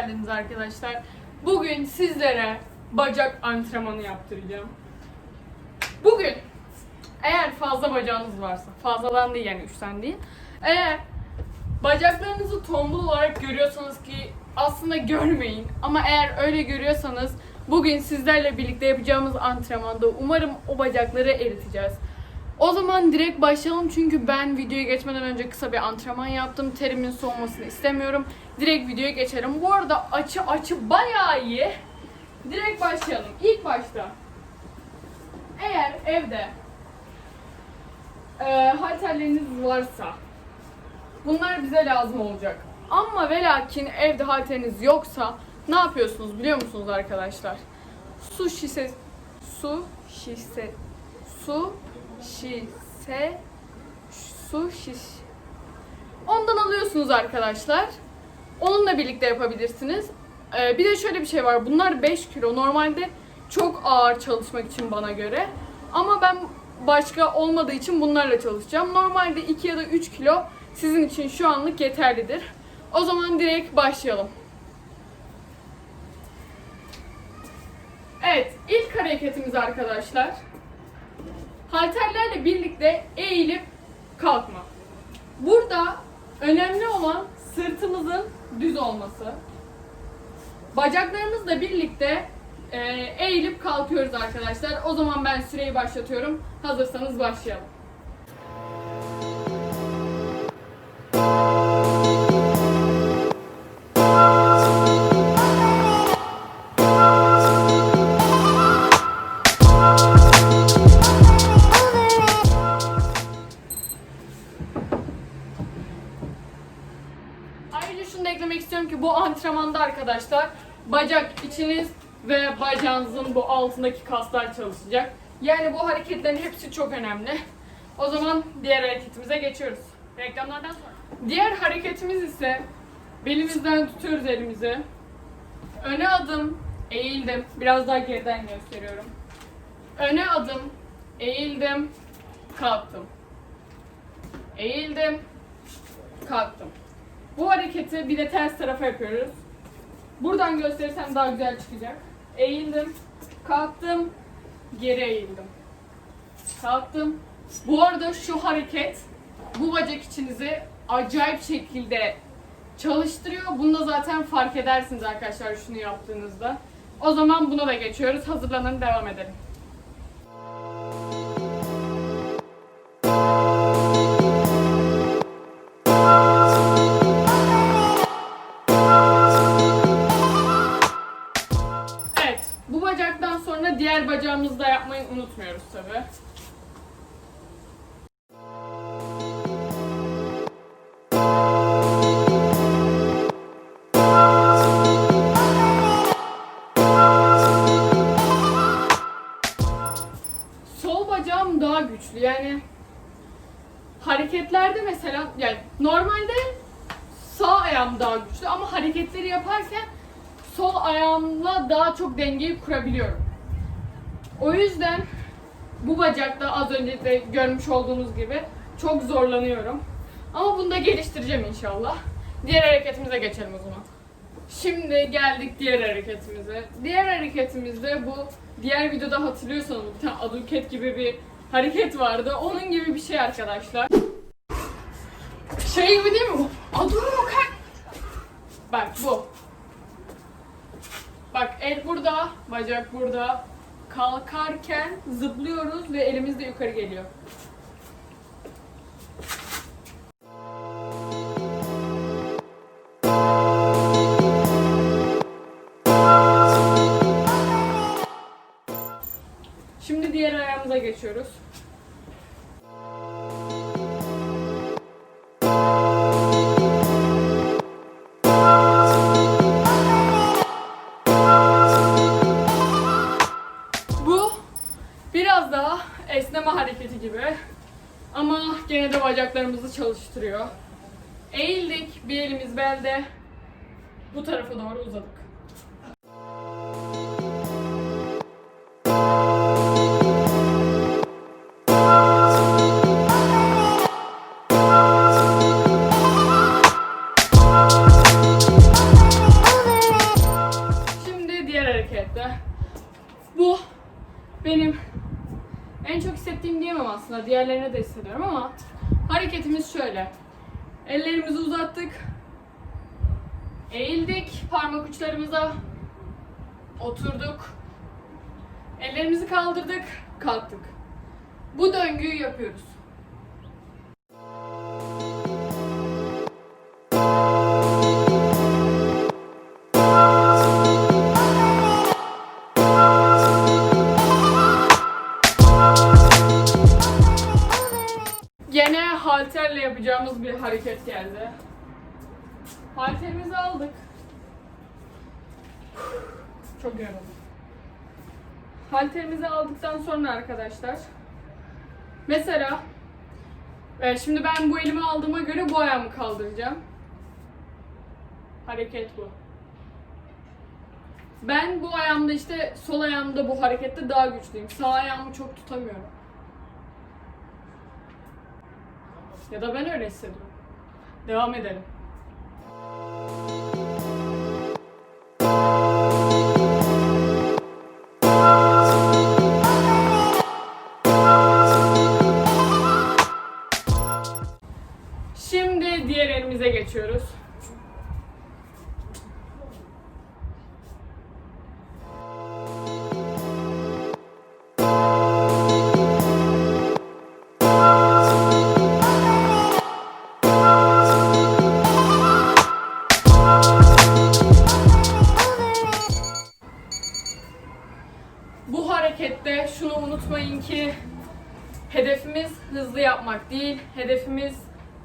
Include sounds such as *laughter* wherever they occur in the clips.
geldiniz arkadaşlar. Bugün sizlere bacak antrenmanı yaptıracağım. Bugün eğer fazla bacağınız varsa, fazladan değil yani 3 tane değil. Eğer bacaklarınızı tombul olarak görüyorsanız ki aslında görmeyin ama eğer öyle görüyorsanız bugün sizlerle birlikte yapacağımız antrenmanda umarım o bacakları eriteceğiz. O zaman direkt başlayalım çünkü ben videoya geçmeden önce kısa bir antrenman yaptım. Terimin soğumasını istemiyorum. Direkt videoya geçelim. Bu arada açı açı bayağı iyi. Direkt başlayalım. İlk başta eğer evde e, halterleriniz varsa bunlar bize lazım olacak. Ama ve lakin evde halteriniz yoksa ne yapıyorsunuz biliyor musunuz arkadaşlar? Su şişe su şişe su şişe su şiş ondan alıyorsunuz arkadaşlar. Onunla birlikte yapabilirsiniz. Ee, bir de şöyle bir şey var. Bunlar 5 kilo. Normalde çok ağır çalışmak için bana göre. Ama ben başka olmadığı için bunlarla çalışacağım. Normalde 2 ya da 3 kilo sizin için şu anlık yeterlidir. O zaman direkt başlayalım. Evet, ilk hareketimiz arkadaşlar. Halterlerle birlikte eğilip kalkma. Burada önemli olan sırtımızın düz olması. Bacaklarımızla birlikte e, eğilip kalkıyoruz arkadaşlar. O zaman ben süreyi başlatıyorum. Hazırsanız başlayalım. İstiyorum ki bu antrenmanda arkadaşlar bacak içiniz ve bacağınızın bu altındaki kaslar çalışacak. Yani bu hareketlerin hepsi çok önemli. O zaman diğer hareketimize geçiyoruz. Reklamlardan sonra. Diğer hareketimiz ise belimizden tutuyoruz elimizi. Öne adım, eğildim. Biraz daha geriden gösteriyorum. Öne adım, eğildim, kalktım. Eğildim, kalktım. Bu hareketi bir de ters tarafa yapıyoruz. Buradan gösterirsem daha güzel çıkacak. Eğildim, kalktım, geri eğildim. Kalktım. Bu arada şu hareket bu bacak içinizi acayip şekilde çalıştırıyor. Bunu da zaten fark edersiniz arkadaşlar şunu yaptığınızda. O zaman buna da geçiyoruz. Hazırlanın devam edelim. Unutmuyoruz tabi. Sol bacağım daha güçlü yani hareketlerde mesela yani normalde sağ ayağım daha güçlü ama hareketleri yaparken sol ayağımla daha çok dengeyi kurabiliyorum. O yüzden bu bacakta az önce de görmüş olduğunuz gibi çok zorlanıyorum. Ama bunu da geliştireceğim inşallah. Diğer hareketimize geçelim o zaman. Şimdi geldik diğer hareketimize. Diğer hareketimizde bu diğer videoda hatırlıyorsanız bir tane aduket gibi bir hareket vardı. Onun gibi bir şey arkadaşlar. Şey gibi değil mi bu? Aduket. Bak bu. Bak el burada, bacak burada. Kalkarken zıplıyoruz ve elimiz de yukarı geliyor. Şimdi diğer ayağımıza geçiyoruz. Bacaklarımızı çalıştırıyor. Eğildik, bir elimiz belde. Bu tarafa doğru uzadık. Hareketimiz şöyle. Ellerimizi uzattık. Eğildik parmak uçlarımıza. Oturduk. Ellerimizi kaldırdık, kalktık. Bu döngüyü yapıyoruz. Yapacağımız bir hareket geldi. Halterimizi aldık. Çok yoruldum. Halterimizi aldıktan sonra arkadaşlar mesela e, şimdi ben bu elimi aldığıma göre bu ayağımı kaldıracağım. Hareket bu. Ben bu ayağımda işte sol ayağımda bu harekette daha güçlüyüm. Sağ ayağımı çok tutamıyorum. Ya da ben öyle hissediyorum. Devam edelim.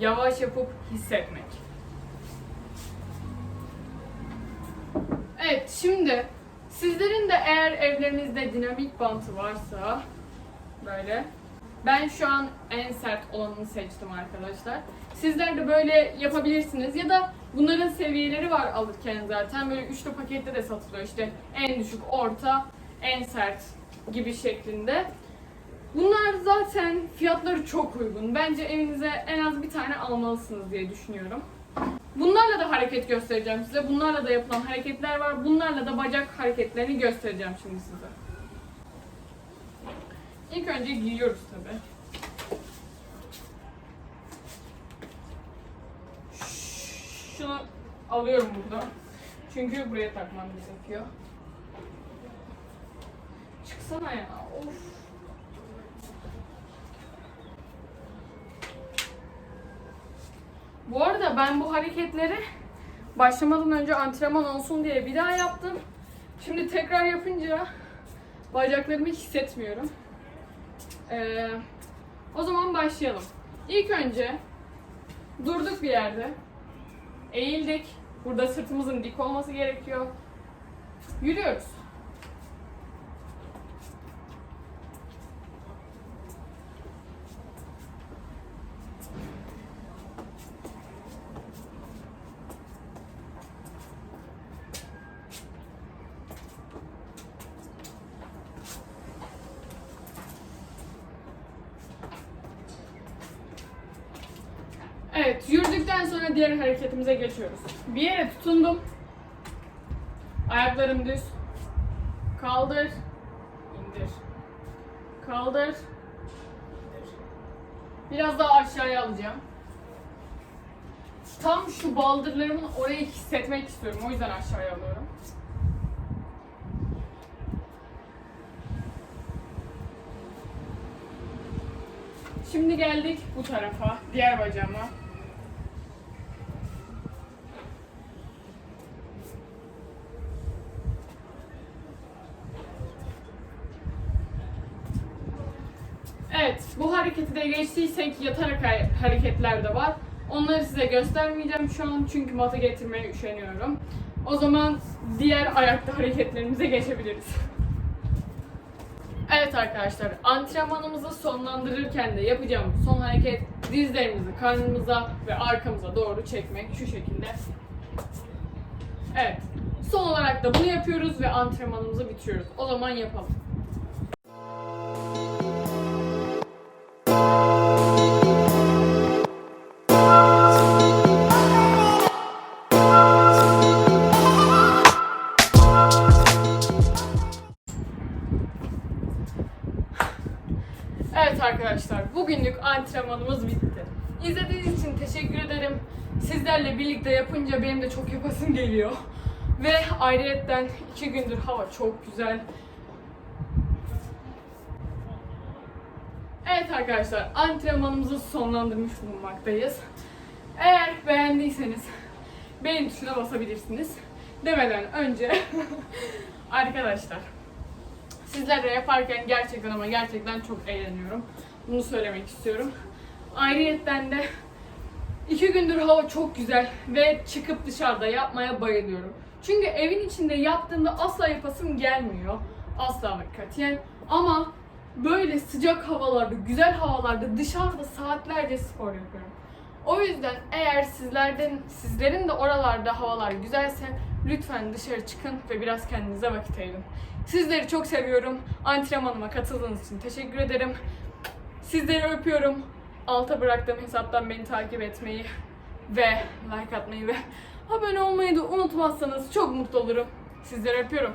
Yavaş yapıp hissetmek. Evet, şimdi sizlerin de eğer evlerinizde dinamik bantı varsa böyle ben şu an en sert olanını seçtim arkadaşlar. Sizler de böyle yapabilirsiniz ya da bunların seviyeleri var alırken zaten böyle üçlü pakette de satılıyor işte en düşük, orta, en sert gibi şeklinde. Bunlar zaten fiyatları çok uygun. Bence evinize en az bir tane almalısınız diye düşünüyorum. Bunlarla da hareket göstereceğim size. Bunlarla da yapılan hareketler var. Bunlarla da bacak hareketlerini göstereceğim şimdi size. İlk önce giyiyoruz tabi. Şunu alıyorum burada. Çünkü buraya takmam gerekiyor. Çıksana ya. Of. Bu arada ben bu hareketleri başlamadan önce antrenman olsun diye bir daha yaptım. Şimdi tekrar yapınca bacaklarımı hissetmiyorum. Ee, o zaman başlayalım. İlk önce durduk bir yerde. Eğildik. Burada sırtımızın dik olması gerekiyor. Yürüyoruz. Evet, yürüdükten sonra diğer hareketimize geçiyoruz. Bir yere tutundum. Ayaklarım düz. Kaldır. indir. Kaldır. indir. Biraz daha aşağıya alacağım. Tam şu baldırlarımın orayı hissetmek istiyorum. O yüzden aşağıya alıyorum. Şimdi geldik bu tarafa, diğer bacağıma. Hareketi de geçtiysek yatarak ha- hareketler de var. Onları size göstermeyeceğim şu an çünkü mata getirmeye üşeniyorum. O zaman diğer ayakta hareketlerimize geçebiliriz. Evet arkadaşlar, antrenmanımızı sonlandırırken de yapacağım son hareket dizlerimizi karnımıza ve arkamıza doğru çekmek şu şekilde. Evet, son olarak da bunu yapıyoruz ve antrenmanımızı bitiriyoruz. O zaman yapalım. Antrenmanımız bitti. İzlediğiniz için teşekkür ederim. Sizlerle birlikte yapınca benim de çok yapasım geliyor. *laughs* Ve ayrıyetten iki gündür hava çok güzel. Evet arkadaşlar antrenmanımızı sonlandırmış bulunmaktayız. Eğer beğendiyseniz beğen tuşuna basabilirsiniz. Demeden önce *laughs* arkadaşlar sizlerle yaparken gerçekten ama gerçekten çok eğleniyorum. Bunu söylemek istiyorum. Ayrıyetten de iki gündür hava çok güzel ve çıkıp dışarıda yapmaya bayılıyorum. Çünkü evin içinde yaptığımda asla yapasım gelmiyor. Asla ve katiyen. Ama böyle sıcak havalarda, güzel havalarda dışarıda saatlerce spor yapıyorum. O yüzden eğer sizlerden sizlerin de oralarda havalar güzelse lütfen dışarı çıkın ve biraz kendinize vakit ayırın. Sizleri çok seviyorum. Antrenmanıma katıldığınız için teşekkür ederim. Sizleri öpüyorum. Alta bıraktığım hesaptan beni takip etmeyi ve like atmayı ve abone olmayı da unutmazsanız çok mutlu olurum. Sizleri öpüyorum.